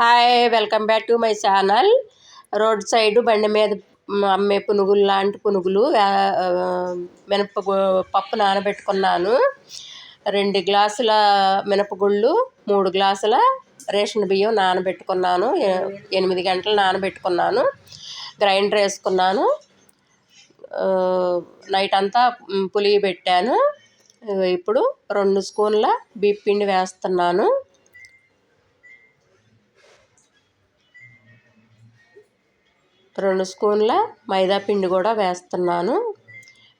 Hi welcome back to my channel. Road side బండి మీద అమ్మే పునుగులు లాంటి పునుగులు మినప పప్పు నానబెట్టుకున్నాను. రెండు గ్లాసుల మినపగుళ్ళు మూడు గ్లాసుల రేషన్ బియ్యం నానబెట్టుకున్నాను. ఎనిమిది గంటలు నానబెట్టుకున్నాను. గ్రైండర్ వేసుకున్నాను. నైట్ అంతా పులిగి పెట్టాను ఇప్పుడు రెండు స్పూన్ల బీప్ పిండి వేస్తున్నాను. రెండు స్పూన్ల మైదా పిండి కూడా వేస్తున్నాను.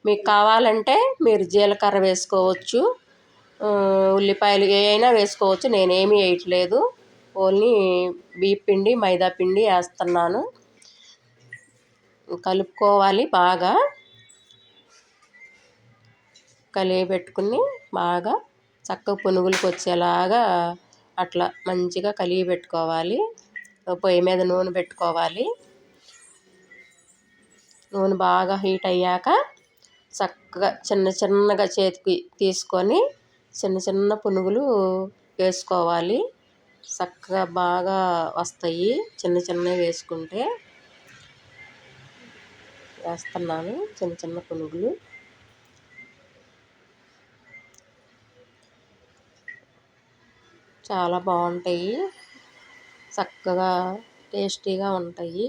మీకు కావాలంటే మీరు జీలకర్ర వేసుకోవచ్చు. ఉల్లిపాయలు ఏ అయినా వేసుకోవచ్చు. నేనేమి వేయట్లేదు. ఓన్లీ బియ్య పిండి మైదా పిండి వేస్తున్నాను. కలుపుకోవాలి బాగా. కలిగి పెట్టుకుని బాగా చక్కగా పునుగులకు వచ్చేలాగా అట్లా మంచిగా కలిగి పెట్టుకోవాలి పొయ్యి మీద నూనె పెట్టుకోవాలి. నూనె బాగా హీట్ అయ్యాక చక్కగా చిన్న చిన్నగా చేతికి తీసుకొని చిన్న చిన్న పునుగులు వేసుకోవాలి. చక్కగా బాగా వస్తాయి చిన్న చిన్నవి వేసుకుంటే. వేస్తున్నాను చిన్న చిన్న పునుగులు. చాలా బాగుంటాయి. చక్కగా టేస్టీగా ఉంటాయి.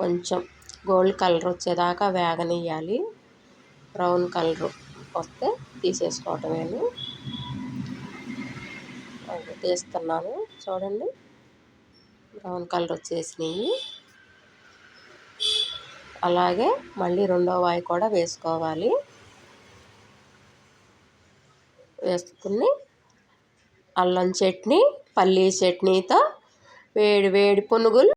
కొంచెం గోల్డ్ కలర్ వచ్చేదాకా వేగనియ్యాలి. బ్రౌన్ కలర్ వస్తే తీసేసుకోవటమేను. తీస్తున్నాను. చూడండి. బ్రౌన్ కలర్ వచ్చేసినాయి. అలాగే మళ్ళీ రెండో వాయి కూడా వేసుకోవాలి. వేసుకుని అల్లం చట్నీ పల్లీ చట్నీతో వేడి వేడి పునుగులు